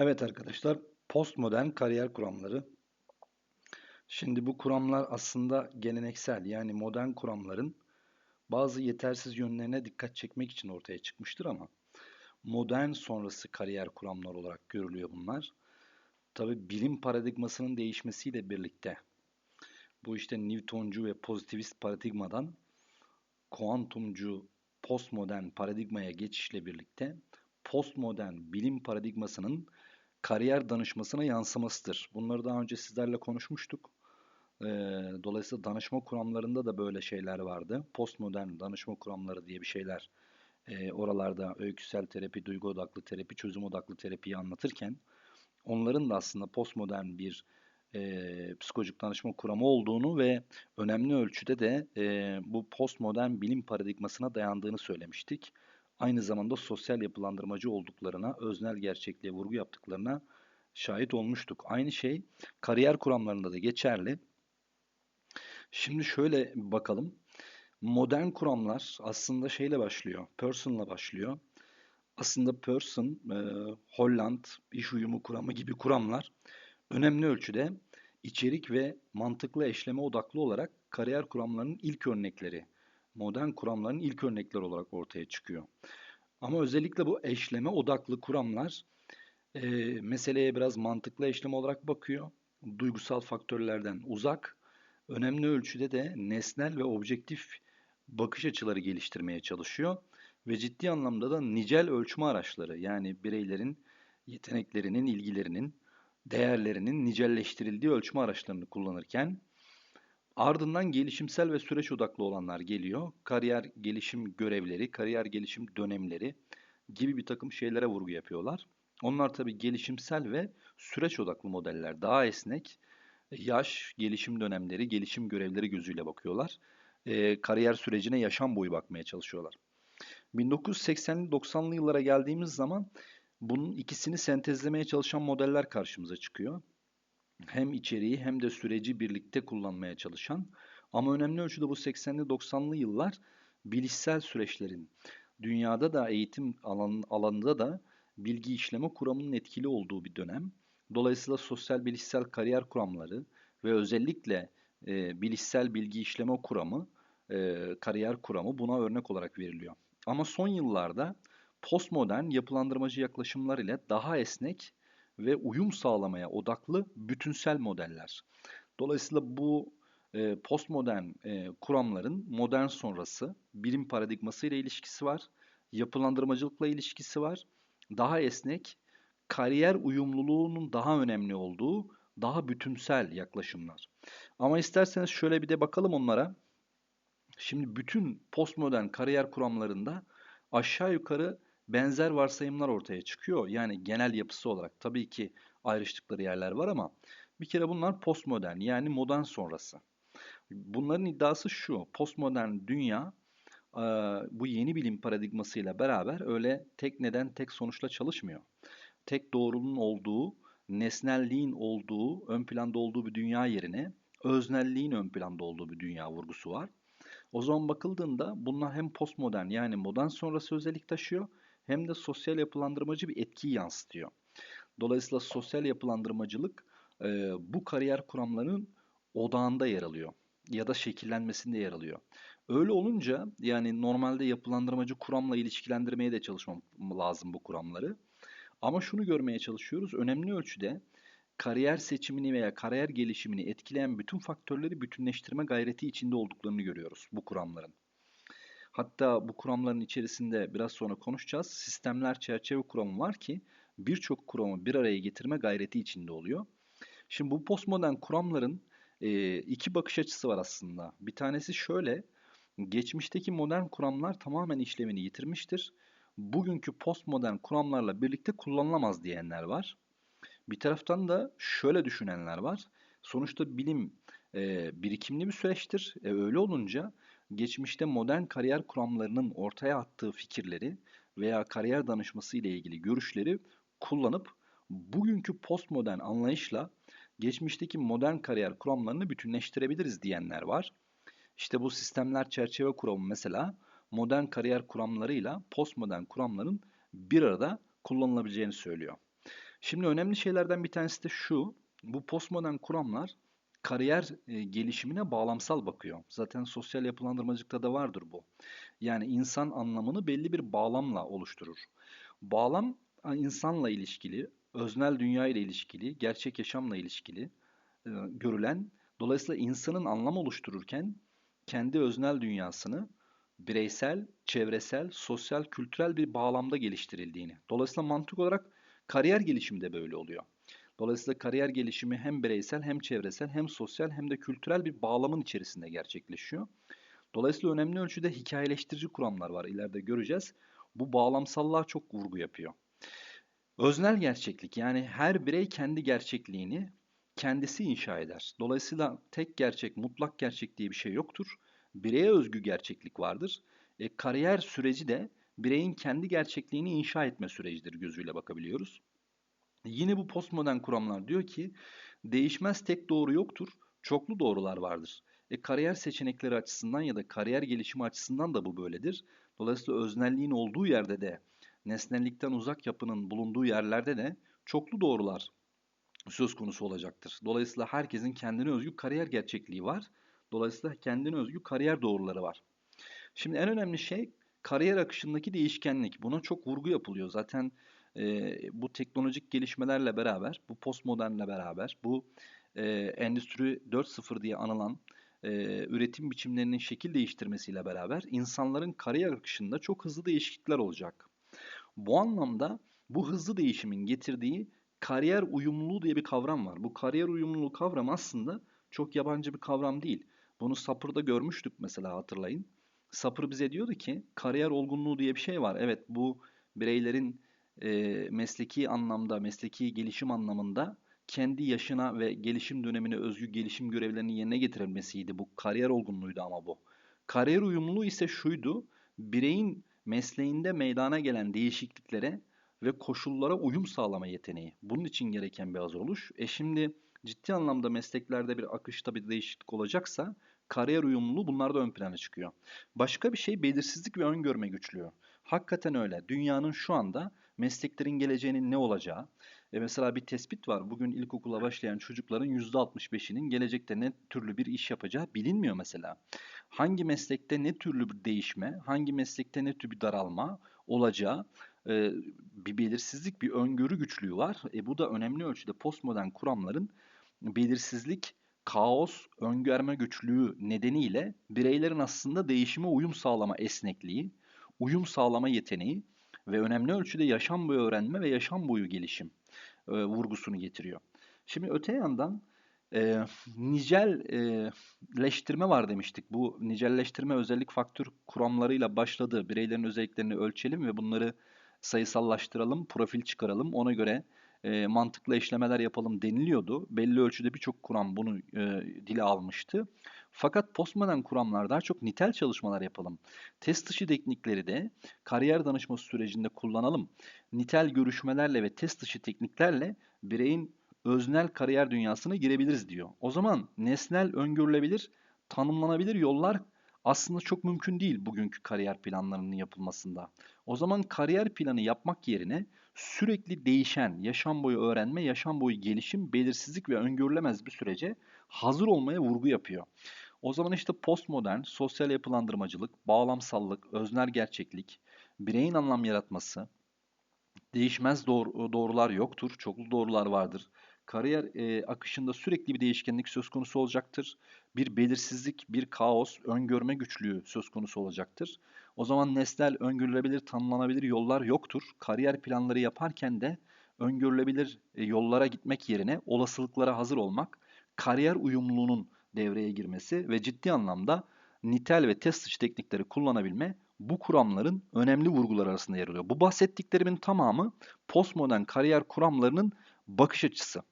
Evet arkadaşlar, postmodern kariyer kuramları. Şimdi bu kuramlar aslında geleneksel yani modern kuramların bazı yetersiz yönlerine dikkat çekmek için ortaya çıkmıştır ama modern sonrası kariyer kuramlar olarak görülüyor bunlar. Tabi bilim paradigmasının değişmesiyle birlikte bu işte Newtoncu ve pozitivist paradigmadan kuantumcu postmodern paradigmaya geçişle birlikte postmodern bilim paradigmasının kariyer danışmasına yansımasıdır. Bunları daha önce sizlerle konuşmuştuk. Ee, dolayısıyla danışma kuramlarında da böyle şeyler vardı. Postmodern danışma kuramları diye bir şeyler e, oralarda öyküsel terapi, duygu odaklı terapi, çözüm odaklı terapiyi anlatırken onların da aslında postmodern bir e, psikolojik danışma kuramı olduğunu ve önemli ölçüde de e, bu postmodern bilim paradigmasına dayandığını söylemiştik aynı zamanda sosyal yapılandırmacı olduklarına, öznel gerçekliğe vurgu yaptıklarına şahit olmuştuk. Aynı şey kariyer kuramlarında da geçerli. Şimdi şöyle bakalım. Modern kuramlar aslında şeyle başlıyor, person'la başlıyor. Aslında person, e, Holland, iş uyumu kuramı gibi kuramlar önemli ölçüde içerik ve mantıklı eşleme odaklı olarak kariyer kuramlarının ilk örnekleri modern kuramların ilk örnekleri olarak ortaya çıkıyor. Ama özellikle bu eşleme odaklı kuramlar e, meseleye biraz mantıklı eşleme olarak bakıyor. Duygusal faktörlerden uzak, önemli ölçüde de nesnel ve objektif bakış açıları geliştirmeye çalışıyor ve ciddi anlamda da nicel ölçme araçları yani bireylerin yeteneklerinin, ilgilerinin, değerlerinin nicelleştirildiği ölçme araçlarını kullanırken Ardından gelişimsel ve süreç odaklı olanlar geliyor. Kariyer gelişim görevleri, kariyer gelişim dönemleri gibi bir takım şeylere vurgu yapıyorlar. Onlar tabii gelişimsel ve süreç odaklı modeller. Daha esnek, yaş, gelişim dönemleri, gelişim görevleri gözüyle bakıyorlar. E, kariyer sürecine yaşam boyu bakmaya çalışıyorlar. 1980'li 90'lı yıllara geldiğimiz zaman bunun ikisini sentezlemeye çalışan modeller karşımıza çıkıyor hem içeriği hem de süreci birlikte kullanmaya çalışan ama önemli ölçüde bu 80'li 90'lı yıllar bilişsel süreçlerin dünyada da eğitim alan, alanında da bilgi işleme kuramının etkili olduğu bir dönem. Dolayısıyla sosyal bilişsel kariyer kuramları ve özellikle e, bilişsel bilgi işleme kuramı, e, kariyer kuramı buna örnek olarak veriliyor. Ama son yıllarda postmodern yapılandırmacı yaklaşımlar ile daha esnek ve uyum sağlamaya odaklı bütünsel modeller. Dolayısıyla bu e, postmodern e, kuramların modern sonrası bilim paradigması ile ilişkisi var, yapılandırmacılıkla ilişkisi var, daha esnek, kariyer uyumluluğunun daha önemli olduğu daha bütünsel yaklaşımlar. Ama isterseniz şöyle bir de bakalım onlara. Şimdi bütün postmodern kariyer kuramlarında aşağı yukarı benzer varsayımlar ortaya çıkıyor. Yani genel yapısı olarak tabii ki ayrıştıkları yerler var ama bir kere bunlar postmodern yani modern sonrası. Bunların iddiası şu, postmodern dünya bu yeni bilim paradigmasıyla beraber öyle tek neden tek sonuçla çalışmıyor. Tek doğruluğun olduğu, nesnelliğin olduğu, ön planda olduğu bir dünya yerine öznelliğin ön planda olduğu bir dünya vurgusu var. O zaman bakıldığında bunlar hem postmodern yani modern sonrası özellik taşıyor hem de sosyal yapılandırmacı bir etkiyi yansıtıyor. Dolayısıyla sosyal yapılandırmacılık e, bu kariyer kuramlarının odağında yer alıyor ya da şekillenmesinde yer alıyor. Öyle olunca yani normalde yapılandırmacı kuramla ilişkilendirmeye de çalışmam lazım bu kuramları. Ama şunu görmeye çalışıyoruz. Önemli ölçüde kariyer seçimini veya kariyer gelişimini etkileyen bütün faktörleri bütünleştirme gayreti içinde olduklarını görüyoruz bu kuramların. Hatta bu kuramların içerisinde biraz sonra konuşacağız. Sistemler çerçeve kuramı var ki birçok kuramı bir araya getirme gayreti içinde oluyor. Şimdi bu postmodern kuramların e, iki bakış açısı var aslında. Bir tanesi şöyle, geçmişteki modern kuramlar tamamen işlevini yitirmiştir. Bugünkü postmodern kuramlarla birlikte kullanılamaz diyenler var. Bir taraftan da şöyle düşünenler var. Sonuçta bilim e, birikimli bir süreçtir. E, öyle olunca geçmişte modern kariyer kuramlarının ortaya attığı fikirleri veya kariyer danışması ile ilgili görüşleri kullanıp bugünkü postmodern anlayışla geçmişteki modern kariyer kuramlarını bütünleştirebiliriz diyenler var. İşte bu sistemler çerçeve kuramı mesela modern kariyer kuramlarıyla postmodern kuramların bir arada kullanılabileceğini söylüyor. Şimdi önemli şeylerden bir tanesi de şu. Bu postmodern kuramlar kariyer e, gelişimine bağlamsal bakıyor. Zaten sosyal yapılandırmacılıkta da vardır bu. Yani insan anlamını belli bir bağlamla oluşturur. Bağlam insanla ilişkili, öznel dünya ile ilişkili, gerçek yaşamla ilişkili e, görülen, dolayısıyla insanın anlam oluştururken kendi öznel dünyasını bireysel, çevresel, sosyal, kültürel bir bağlamda geliştirildiğini. Dolayısıyla mantık olarak kariyer gelişimi de böyle oluyor. Dolayısıyla kariyer gelişimi hem bireysel hem çevresel hem sosyal hem de kültürel bir bağlamın içerisinde gerçekleşiyor. Dolayısıyla önemli ölçüde hikayeleştirici kuramlar var ileride göreceğiz. Bu bağlamsallığa çok vurgu yapıyor. Öznel gerçeklik yani her birey kendi gerçekliğini kendisi inşa eder. Dolayısıyla tek gerçek, mutlak gerçek diye bir şey yoktur. Bireye özgü gerçeklik vardır. E, kariyer süreci de bireyin kendi gerçekliğini inşa etme sürecidir gözüyle bakabiliyoruz. Yine bu postmodern kuramlar diyor ki değişmez tek doğru yoktur, çoklu doğrular vardır. E, kariyer seçenekleri açısından ya da kariyer gelişimi açısından da bu böyledir. Dolayısıyla öznelliğin olduğu yerde de, nesnellikten uzak yapının bulunduğu yerlerde de çoklu doğrular söz konusu olacaktır. Dolayısıyla herkesin kendine özgü kariyer gerçekliği var. Dolayısıyla kendine özgü kariyer doğruları var. Şimdi en önemli şey kariyer akışındaki değişkenlik. Buna çok vurgu yapılıyor. Zaten e, bu teknolojik gelişmelerle beraber, bu postmodernle beraber, bu e, Endüstri 4.0 diye anılan e, üretim biçimlerinin şekil değiştirmesiyle beraber insanların kariyer akışında çok hızlı değişiklikler olacak. Bu anlamda bu hızlı değişimin getirdiği kariyer uyumluluğu diye bir kavram var. Bu kariyer uyumluluğu kavram aslında çok yabancı bir kavram değil. Bunu Sapır'da görmüştük mesela hatırlayın. Sapır bize diyordu ki kariyer olgunluğu diye bir şey var. Evet bu bireylerin e, mesleki anlamda, mesleki gelişim anlamında kendi yaşına ve gelişim dönemine özgü gelişim görevlerini yerine getirilmesiydi. Bu kariyer olgunluğuydu ama bu. Kariyer uyumluluğu ise şuydu. Bireyin mesleğinde meydana gelen değişikliklere ve koşullara uyum sağlama yeteneği. Bunun için gereken bir hazıroluş. E şimdi ciddi anlamda mesleklerde bir akışta bir değişiklik olacaksa kariyer uyumluluğu bunlar da ön plana çıkıyor. Başka bir şey belirsizlik ve öngörme güçlüğü. Hakikaten öyle. Dünyanın şu anda mesleklerin geleceğinin ne olacağı. E mesela bir tespit var. Bugün ilkokula başlayan çocukların %65'inin gelecekte ne türlü bir iş yapacağı bilinmiyor mesela. Hangi meslekte ne türlü bir değişme, hangi meslekte ne tür bir daralma olacağı e, bir belirsizlik, bir öngörü güçlüğü var. E, bu da önemli ölçüde postmodern kuramların belirsizlik, kaos, öngörme güçlüğü nedeniyle bireylerin aslında değişime uyum sağlama esnekliği, uyum sağlama yeteneği ve önemli ölçüde yaşam boyu öğrenme ve yaşam boyu gelişim e, vurgusunu getiriyor. Şimdi öte yandan e, nicelleştirme var demiştik. Bu nicelleştirme özellik faktör kuramlarıyla başladı. Bireylerin özelliklerini ölçelim ve bunları sayısallaştıralım, profil çıkaralım. Ona göre e, mantıklı eşlemeler yapalım deniliyordu. Belli ölçüde birçok kuram bunu e, dile almıştı. Fakat postmodern kuramlar daha çok nitel çalışmalar yapalım. Test dışı teknikleri de kariyer danışması sürecinde kullanalım. Nitel görüşmelerle ve test dışı tekniklerle bireyin öznel kariyer dünyasına girebiliriz diyor. O zaman nesnel öngörülebilir, tanımlanabilir yollar aslında çok mümkün değil bugünkü kariyer planlarının yapılmasında. O zaman kariyer planı yapmak yerine sürekli değişen yaşam boyu öğrenme, yaşam boyu gelişim, belirsizlik ve öngörülemez bir sürece hazır olmaya vurgu yapıyor. O zaman işte postmodern, sosyal yapılandırmacılık, bağlamsallık, öznel gerçeklik, bireyin anlam yaratması, değişmez doğru, doğrular yoktur, çoklu doğrular vardır. Kariyer e, akışında sürekli bir değişkenlik söz konusu olacaktır. Bir belirsizlik, bir kaos, öngörme güçlüğü söz konusu olacaktır. O zaman nesnel, öngörülebilir, tanımlanabilir yollar yoktur. Kariyer planları yaparken de öngörülebilir e, yollara gitmek yerine olasılıklara hazır olmak, kariyer uyumluluğunun devreye girmesi ve ciddi anlamda nitel ve test dışı teknikleri kullanabilme bu kuramların önemli vurgular arasında yer alıyor. Bu bahsettiklerimin tamamı postmodern kariyer kuramlarının bakış açısı.